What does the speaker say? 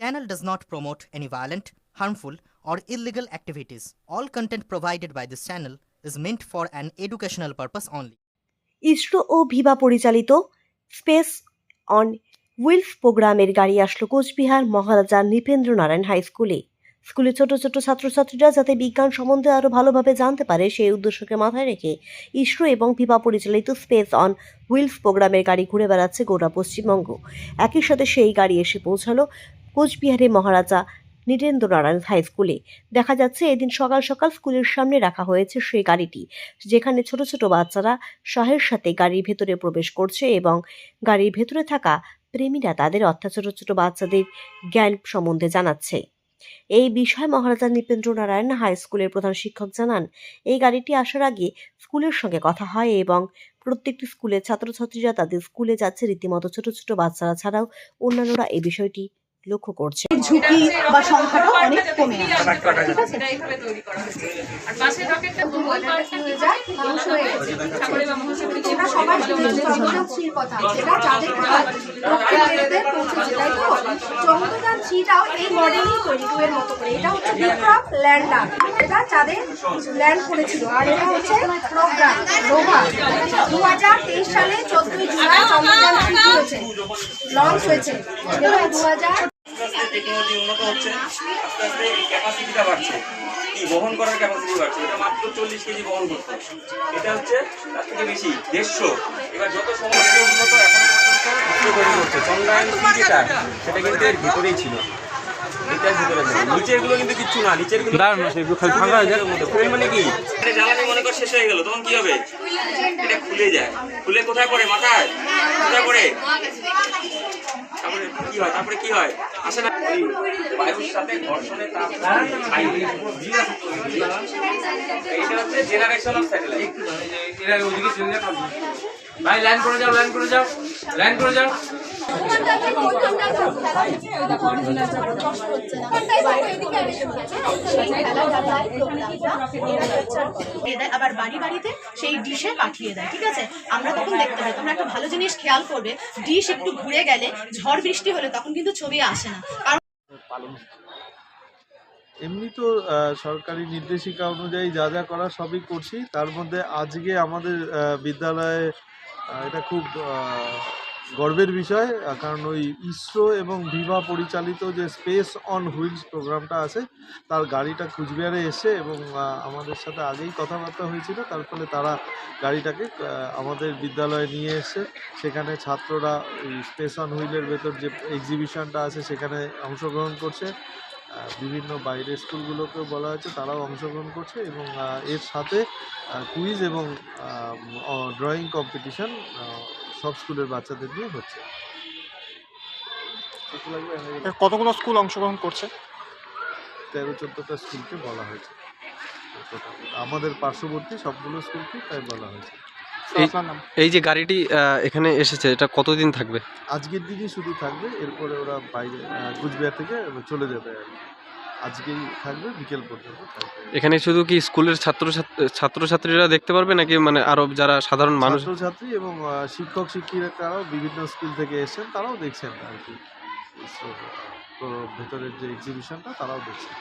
Channel does not promote any violent, harmful, or illegal activities. All content provided by this channel is meant for an educational purpose only. ISRO O Viva পরিচালিত space on wheels প্রোগ্রামের গাড়ি আসলো Cooch Behar Maharaja Nripendra Narayan high স্কুলে স্কুলে ছোট ছোট ছাত্রছাত্রীরা যাতে বিজ্ঞান সম্বন্ধে আরও ভালোভাবে জানতে পারে সেই উদ্দেশ্যকে মাথায় রেখে ইসরো এবং ভিভা পরিচালিত স্পেস অন হুইলস প্রোগ্রামের গাড়ি ঘুরে বেড়াচ্ছে গোটা পশ্চিমবঙ্গ একই সাথে সেই গাড়ি এসে পৌঁছালো কোচবিহারে মহারাজা নীরেন্দ্র নারায়ণ হাই স্কুলে দেখা যাচ্ছে এদিন সকাল সকাল স্কুলের সামনে রাখা হয়েছে সেই গাড়িটি, যেখানে ছোট ছোট বাচ্চারা শাহের সাথে গাড়ির ভেতরে প্রবেশ করছে এবং গাড়ির ভেতরে থাকা প্রেমীরা তাদের অর্থাৎ ছোট ছোট বাচ্চাদের জ্ঞান সম্বন্ধে জানাচ্ছে। এই বিষয়ে মহারাজা নৃপেন্দ্র নারায়ণ হাই স্কুলের প্রধান শিক্ষক জানান, এই গাড়িটি আসার আগে স্কুলের সঙ্গে কথা হয় এবং প্রত্যেকটি স্কুলের ছাত্রছাত্রীরা তাদের স্কুলে যাচ্ছে। রীতিমতো ছোট ছোট বাচ্চারা ছাড়াও অন্যান্যরা এই বিষয়টি লক্ষ্য করছে। ঝুঁকি বা সংখ্যাটা অনেক কমে আসে ঠিক আছে? এইভাবে তৈরি করা হয়েছে। আর পাশের রকেটটা তো ওই পার্টটা হয়ে যায় ধ্বংস হয়ে গেছে। ঠাকুরের বা মহাসাগরের এটা সবাই শুনেছে চন্দ্রযান কথা। যেটা চাঁদের কাজ রকেটে পৌঁছেছে তাই তো চন্দ্রযান থ্রিটাও এই মডেলই তৈরি টু এর মতো করে। এটা হচ্ছে বিক্রম ল্যান্ডার এটা চাঁদে ল্যান্ড করেছিল। আর এটা হচ্ছে প্রোগ্রাম দু হাজার তেইশ সালে চোদ্দই জুলাই চন্দ্রযান থ্রি হয়েছে। লঞ্চ হয়েছে। দু হাজার আস্তে আস্তে টেকনোলজি উন্নত হচ্ছে। আস্তে আস্তে ক্যাপাসিটিটা বাড়ছে। কি বহন করার ক্যাপাসিটি বাড়ছে। এটা মাত্র চল্লিশ কেজি বহন করতে এটা হচ্ছে তার থেকে বেশি দেড়শো। এবার যত সমস্ত উন্নত এখন পর্যন্ত তৈরি করছে। চন্দ্রায়ন যেটা সেটা কিন্তু এর ভিতরেই ছিল। এটার ভিতরে ছিল। নিচেরগুলো কিন্তু কিচ্ছু না নিচেরগুলো ফাঁকা হয়ে যায় ফুল মানে কি? এটা জ্বালানি মনে কর শেষ হয়ে গেল তখন কি হবে? এটা খুলে যায়। খুলে কোথায় পড়ে? মাথায়? কোথায় পড়ে? তারপরে কি হয়? তারপরে কি হয়? আসে না। বায়ুর সাথে ঘর্ষণে তাপ হাইব্রিড হচ্ছে জেনারেশন অফ স্যাটেলাইট এরা ওদিকে চলে যাও ভাই লাইন করে যাও লাইন করে যাও লাইন করে যাও। আবার বাড়ি বাড়িতে সেই ডিশে পাঠিয়ে দেয় ঠিক আছে? আমরা তখন দেখতে পাই তোমরা একটা ভালো জিনিস খেয়াল করবে ডিশ একটু ঘুরে গেলে ঝড় বৃষ্টি হলে তখন কিন্তু ছবি আসে না। কারণ এমনি তো আহ, সরকারি নির্দেশিকা অনুযায়ী যা যা করা সবই করছি তার মধ্যে আজকে আমাদের বিদ্যালয়ে এটা খুব গর্বের বিষয় কারণ ওই ইসরো এবং ভিভা পরিচালিত যে স্পেস অন হুইলস প্রোগ্রামটা আছে, তার গাড়িটা কুচবিহারে এসে এবং আমাদের সাথে আগেই কথাবার্তা হয়েছিল, তার ফলে তারা গাড়িটাকে আমাদের বিদ্যালয়ে নিয়ে এসে, সেখানে ছাত্ররা ওই স্পেস অন হুইলের ভেতর যে এক্সিবিশনটা আছে, সেখানে অংশগ্রহণ করছে। বিভিন্ন বাইরের স্কুলগুলোকেও বলা হয়েছে তারাও অংশগ্রহণ করছে এবং এর সাথে কুইজ এবং ড্রয়িং কম্পিটিশন সব স্কুলের বাচ্চাদের নিয়ে হচ্ছে। কতগুলো স্কুল অংশগ্রহণ করছে? তেরো চোদ্দোটা স্কুলকে বলা হয়েছে। আমাদের পার্শ্ববর্তী সবগুলো স্কুলকে তাই বলা হয়েছে। এই যে গাড়িটি এখানে এসেছে এটা কতদিন থাকবে? আজকের দিনই শুধু থাকবে এরপরে ওরা বাইরে কুচবিহার থেকে চলে যাবে। আজকেই থাকবে বিকেল পর্যন্ত এখানে শুধু কি স্কুলের ছাত্র ছাত্রছাত্রীরা দেখতে পারবে নাকি মানে আরও যারা সাধারণ মানুষ? ছাত্রী এবং শিক্ষক শিক্ষিকারাও বিভিন্ন স্কুল থেকে এসেছেন তারাও দেখছেন আর কি। তো ভেতরের যে এক্সিবিশনটা তারাও দেখছেন।